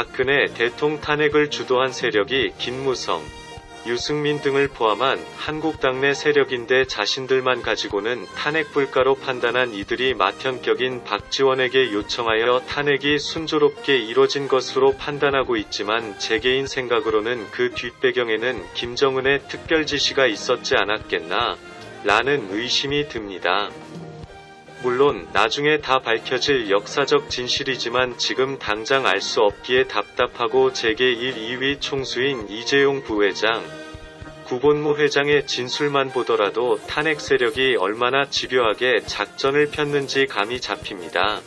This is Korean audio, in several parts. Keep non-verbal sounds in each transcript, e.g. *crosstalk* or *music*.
박근혜 대통 탄핵을 주도한 세력이 김무성, 유승민 등을 포함한 한국 당내 세력인데 자신들만 가지고는 탄핵 불가로 판단한 이들이 마현격인 박지원에게 요청하여 탄핵이 순조롭게 이뤄진 것으로 판단하고 있지만 제 개인 생각으로는 그 뒷배경에는 김정은의 특별 지시가 있었지 않았겠나 라는 의심이 듭니다. 물론 나중에 다 밝혀질 역사적 진실이지만 지금 당장 알 수 없기에 답답하고 재계 1, 2위 총수인 이재용 부회장, 구본무 회장의 진술만 보더라도 탄핵 세력이 얼마나 집요하게 작전을 폈는지 감이 잡힙니다.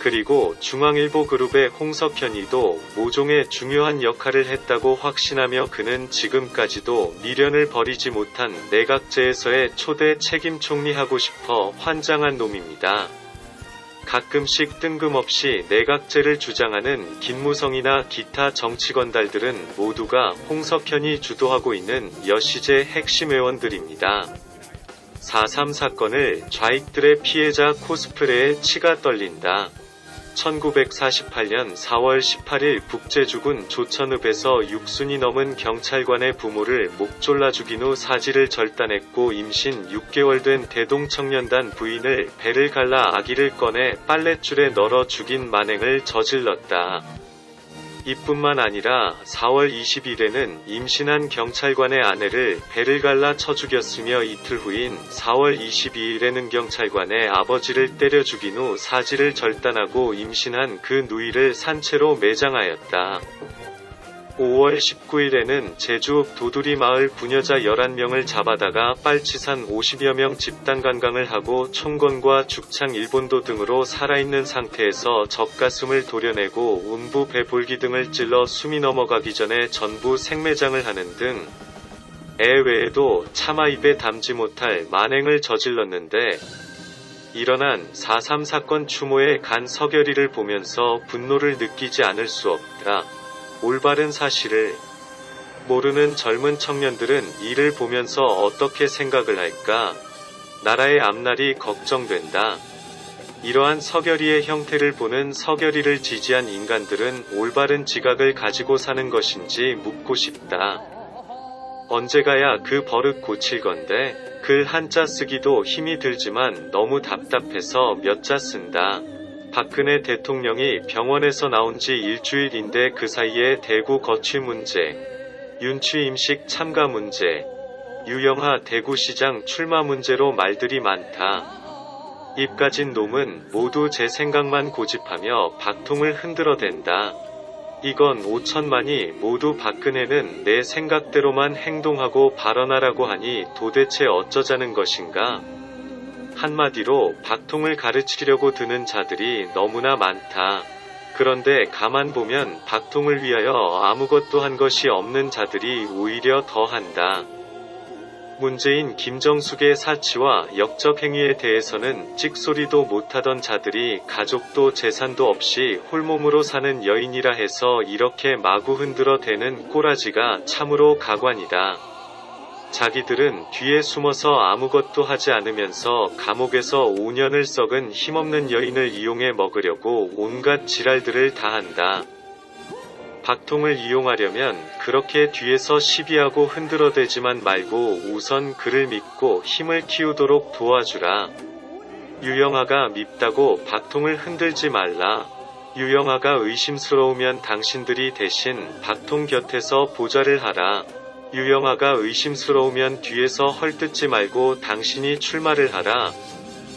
그리고 중앙일보 그룹의 홍석현이도 모종의 중요한 역할을 했다고 확신하며 그는 지금까지도 미련을 버리지 못한 내각제에서의 초대 책임 총리하고 싶어 환장한 놈입니다. 가끔씩 뜬금없이 내각제를 주장하는 김무성이나 기타 정치건달들은 모두가 홍석현이 주도하고 있는 여시제 핵심 회원들입니다. 4.3 사건을 좌익들의 피해자 코스프레에 치가 떨린다. 1948년 4월 18일 북제주군 조천읍에서 육순이 넘은 경찰관의 부모를 목 졸라 죽인 후 사지를 절단했고 임신 6개월 된 대동청년단 부인을 배를 갈라 아기를 꺼내 빨랫줄에 널어 죽인 만행을 저질렀다. 이뿐만 아니라 4월 20일에는 임신한 경찰관의 아내를 배를 갈라 쳐 죽였으며 이틀 후인 4월 22일에는 경찰관의 아버지를 때려 죽인 후 사지를 절단하고 임신한 그 누이를 산채로 매장하였다. 5월 19일에는 제주 도두리 마을 부녀자 11명을 잡아다가 빨치산 50여 명 집단 관광을 하고 총권과 죽창 일본도 등으로 살아있는 상태에서 젖가슴을 도려내고 운부 배볼기 등을 찔러 숨이 넘어가기 전에 전부 생매장을 하는 등 애외에도 차마 입에 담지 못할 만행을 저질렀는데 일어난 4.3 사건 추모의 간 서결이를 보면서 분노를 느끼지 않을 수 없다. 올바른 사실을 모르는 젊은 청년들은 이를 보면서 어떻게 생각을 할까? 나라의 앞날이 걱정된다. 이러한 서결이의 형태를 보는 서결이를 지지한 인간들은 올바른 지각을 가지고 사는 것인지 묻고 싶다. 언제 가야 그 버릇 고칠 건데, 글 한 자 쓰기도 힘이 들지만 너무 답답해서 몇 자 쓴다. 박근혜 대통령이 병원에서 나온 지 일주일인데 그 사이에 대구 거취 문제, 윤취 임식 참가 문제, 유영하 대구시장 출마 문제로 말들이 많다. 입 가진 놈은 모두 제 생각만 고집하며 박통을 흔들어댄다. 이건 5천만이 모두 박근혜는 내 생각대로만 행동하고 발언하라고 하니 도대체 어쩌자는 것인가? 한마디로 박통을 가르치려고 드는 자들이 너무나 많다. 그런데 가만 보면 박통을 위하여 아무것도 한 것이 없는 자들이 오히려 더 한다. 문재인 김정숙의 사치와 역적 행위에 대해서는 찍소리도 못하던 자들이 가족도 재산도 없이 홀몸으로 사는 여인이라 해서 이렇게 마구 흔들어 대는 꼬라지가 참으로 가관이다. 자기들은 뒤에 숨어서 아무것도 하지 않으면서 감옥에서 5년을 썩은 힘없는 여인을 이용해 먹으려고 온갖 지랄들을 다 한다. 박통을 이용하려면 그렇게 뒤에서 시비하고 흔들어대지만 말고 우선 그를 믿고 힘을 키우도록 도와주라. 유영아가 밉다고 박통을 흔들지 말라. 유영아가 의심스러우면 당신들이 대신 박통 곁에서 보좌를 하라. 유영아가 의심스러우면 뒤에서 헐뜯지 말고 당신이 출마를 하라.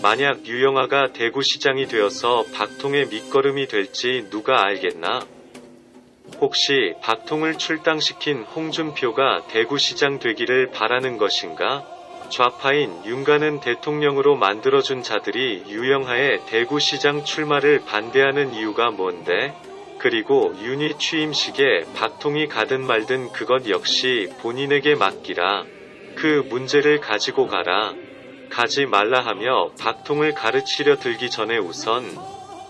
만약 유영아가 대구시장이 되어서 박통의 밑거름이 될지 누가 알겠나? 혹시 박통을 출당시킨 홍준표가 대구시장 되기를 바라는 것인가? 좌파인 윤가는 대통령으로 만들어준 자들이 유영하의 대구시장 출마를 반대하는 이유가 뭔데? 그리고 윤희 취임식에 박통이 가든 말든 그것 역시 본인에게 맡기라. 그 문제를 가지고 가라. 가지 말라 하며 박통을 가르치려 들기 전에 우선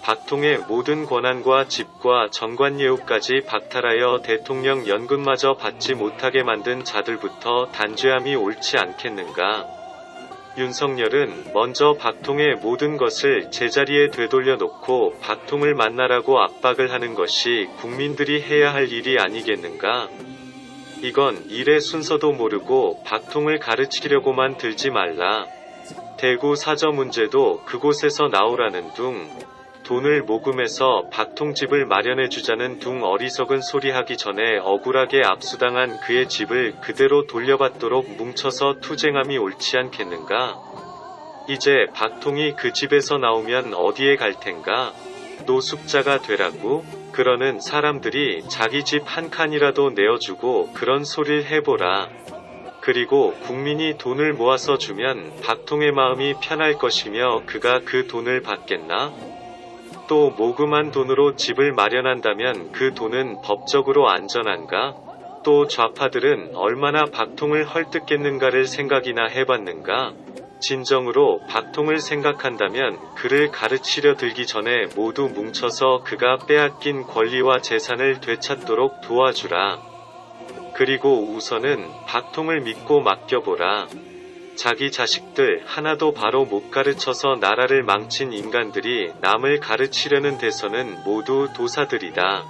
박통의 모든 권한과 집과 정관예우까지 박탈하여 대통령 연금마저 받지 못하게 만든 자들부터 단죄함이 옳지 않겠는가. 윤석열은 먼저 박통의 모든 것을 제자리에 되돌려 놓고 박통을 만나라고 압박을 하는 것이 국민들이 해야 할 일이 아니겠는가? 이건 일의 순서도 모르고 박통을 가르치려고만 들지 말라. 대구 사저 문제도 그곳에서 나오라는 둥. 돈을 모금해서 박통집을 마련해 주자는 둥 어리석은 소리 하기 전에 억울하게 압수당한 그의 집을 그대로 돌려받도록 뭉쳐서 투쟁함이 옳지 않겠는가? 이제 박통이 그 집에서 나오면 어디에 갈 텐가? 노숙자가 되라고? 그러는 사람들이 자기 집 한 칸이라도 내어주고 그런 소리를 해보라. 그리고 국민이 돈을 모아서 주면 박통의 마음이 편할 것이며 그가 그 돈을 받겠나? 또 모금한 돈으로 집을 마련한다면 그 돈은 법적으로 안전한가? 또 좌파들은 얼마나 박통을 헐뜯겠는가를 생각이나 해봤는가? 진정으로 박통을 생각한다면 그를 가르치려 들기 전에 모두 뭉쳐서 그가 빼앗긴 권리와 재산을 되찾도록 도와주라. 그리고 우선은 박통을 믿고 맡겨보라. 자기 자식들 하나도 바로 못 가르쳐서 나라를 망친 인간들이 남을 가르치려는 데서는 모두 도사들이다.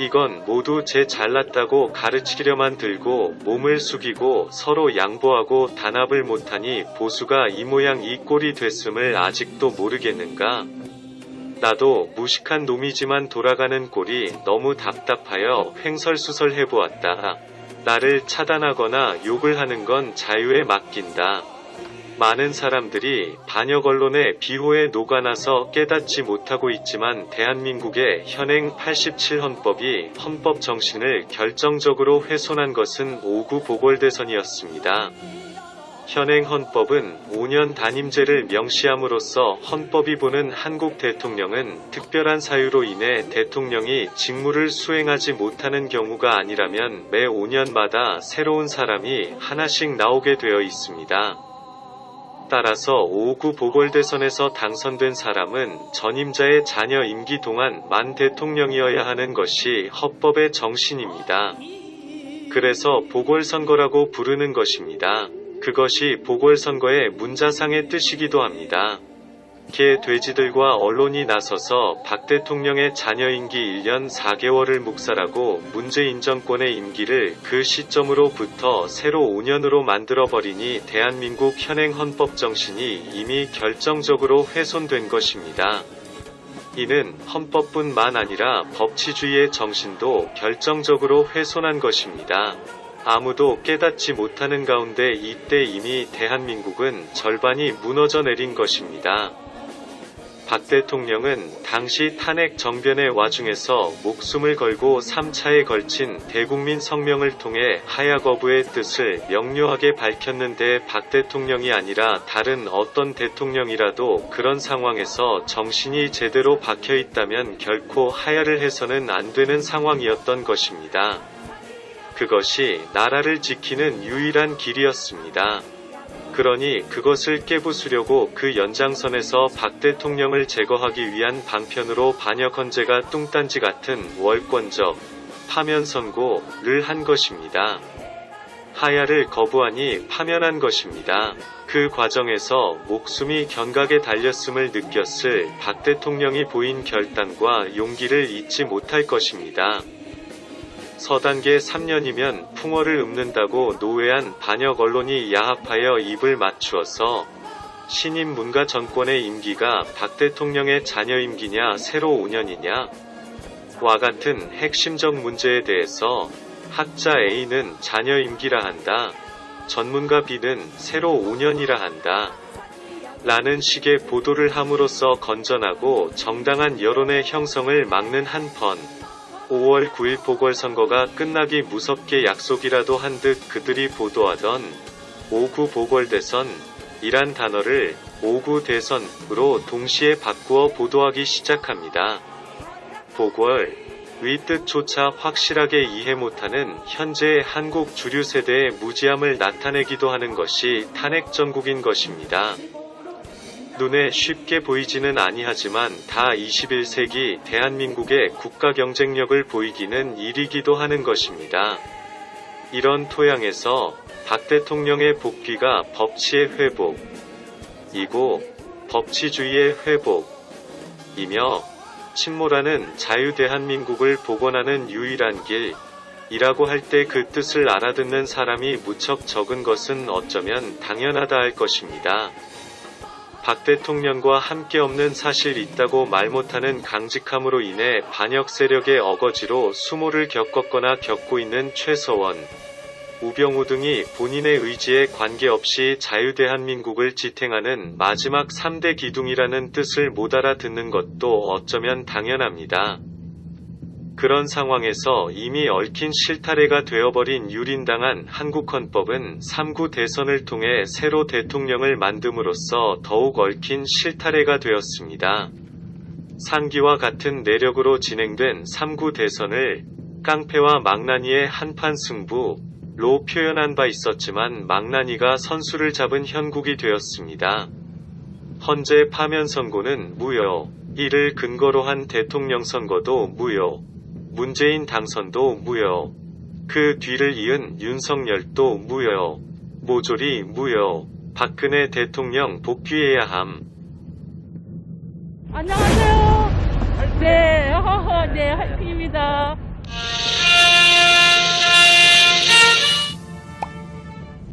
이건 모두 제 잘났다고 가르치려만 들고 몸을 숙이고 서로 양보하고 단합을 못하니 보수가 이 모양 이 꼴이 됐음을 아직도 모르겠는가? 나도 무식한 놈이지만 돌아가는 꼴이 너무 답답하여 횡설수설 해보았다. 나를 차단하거나 욕을 하는 건 자유에 맡긴다. 많은 사람들이 반역 언론의 비호에 녹아나서 깨닫지 못하고 있지만 대한민국의 현행 87헌법이 헌법 정신을 결정적으로 훼손한 것은 5구 보궐대선이었습니다. 현행 헌법은 5년 단임제를 명시함으로써 헌법이 보는 한국 대통령은 특별한 사유로 인해 대통령이 직무를 수행하지 못하는 경우가 아니라면 매 5년마다 새로운 사람이 하나씩 나오게 되어 있습니다. 따라서 5구 보궐대선에서 당선된 사람은 전임자의 자녀 임기 동안 만 대통령이어야 하는 것이 헌법의 정신입니다. 그래서 보궐선거라고 부르는 것입니다. 그것이 보궐선거의 문자상의 뜻이기도 합니다. 개 돼지들과 언론이 나서서 박 대통령의 자녀 임기 1년 4개월을 묵살하고 문재인 정권의 임기를 그 시점으로부터 새로 5년으로 만들어버리니 대한민국 현행 헌법 정신이 이미 결정적으로 훼손된 것입니다. 이는 헌법뿐만 아니라 법치주의의 정신도 결정적으로 훼손한 것입니다. 아무도 깨닫지 못하는 가운데 이때 이미 대한민국은 절반이 무너져 내린 것입니다. 박 대통령은 당시 탄핵 정변의 와중에서 목숨을 걸고 3차에 걸친 대국민 성명을 통해 하야 거부의 뜻을 명료하게 밝혔는데 박 대통령이 아니라 다른 어떤 대통령이라도 그런 상황에서 정신이 제대로 박혀 있다면 결코 하야를 해서는 안 되는 상황이었던 것입니다. 그것이 나라를 지키는 유일한 길이었습니다. 그러니 그것을 깨부수려고 그 연장선에서 박 대통령을 제거하기 위한 방편으로 반역 헌재가 뚱딴지 같은 월권적 파면 선고를 한 것입니다. 하야를 거부하니 파면한 것입니다. 그 과정에서 목숨이 견각에 달렸음을 느꼈을 박 대통령이 보인 결단과 용기를 잊지 못할 것입니다. 서단계 3년이면 풍어를 읊는다고 노회한 반역 언론이 야합하여 입을 맞추어서 신임 문가 정권의 임기가 박 대통령의 자녀 임기냐 새로 5년이냐 와 같은 핵심적 문제에 대해서 학자 A는 자녀 임기라 한다. 전문가 B는 새로 5년이라 한다. 라는 식의 보도를 함으로써 건전하고 정당한 여론의 형성을 막는 한편 5월 9일 보궐선거가 끝나기 무섭게 약속이라도 한 듯 그들이 보도하던 5구 보궐대선 이란 단어를 5구 대선으로 동시에 바꾸어 보도하기 시작합니다. 보궐 위 뜻조차 확실하게 이해 못하는 현재의 한국 주류 세대의 무지함을 나타내기도 하는 것이 탄핵 전국인 것입니다. 눈에 쉽게 보이지는 아니하지만 다 21세기 대한민국의 국가 경쟁력을 보이기는 일이기도 하는 것입니다. 이런 토양에서 박 대통령의 복귀가 법치의 회복, 이고 법치주의의 회복 이며 침몰하는 자유대한민국을 복원하는 유일한 길, 이라고 할 때 그 뜻을 알아듣는 사람이 무척 적은 것은 어쩌면 당연하다 할 것입니다. 박 대통령과 함께 없는 사실 있다고 말 못하는 강직함으로 인해 반역 세력의 어거지로 수모를 겪었거나 겪고 있는 최서원, 우병우 등이 본인의 의지에 관계없이 자유대한민국을 지탱하는 마지막 3대 기둥이라는 뜻을 못 알아듣는 것도 어쩌면 당연합니다. 그런 상황에서 이미 얽힌 실타래가 되어버린 유린당한 한국 헌법은 3구 대선을 통해 새로 대통령을 만듦으로써 더욱 얽힌 실타래가 되었습니다. 상기와 같은 내력으로 진행된 3구 대선을 깡패와 망나니의 한판 승부로 표현한 바 있었지만 망나니가 선수를 잡은 현국이 되었습니다. 헌재 파면 선고는 무효, 이를 근거로 한 대통령 선거도 무효, 문재인 당선도 무효, 그 뒤를 이은 윤석열도 무효, 모조리 무효, 박근혜 대통령 복귀해야 함. 안녕하세요. 네, 허허, *laughs* 네, 하이핑입니다.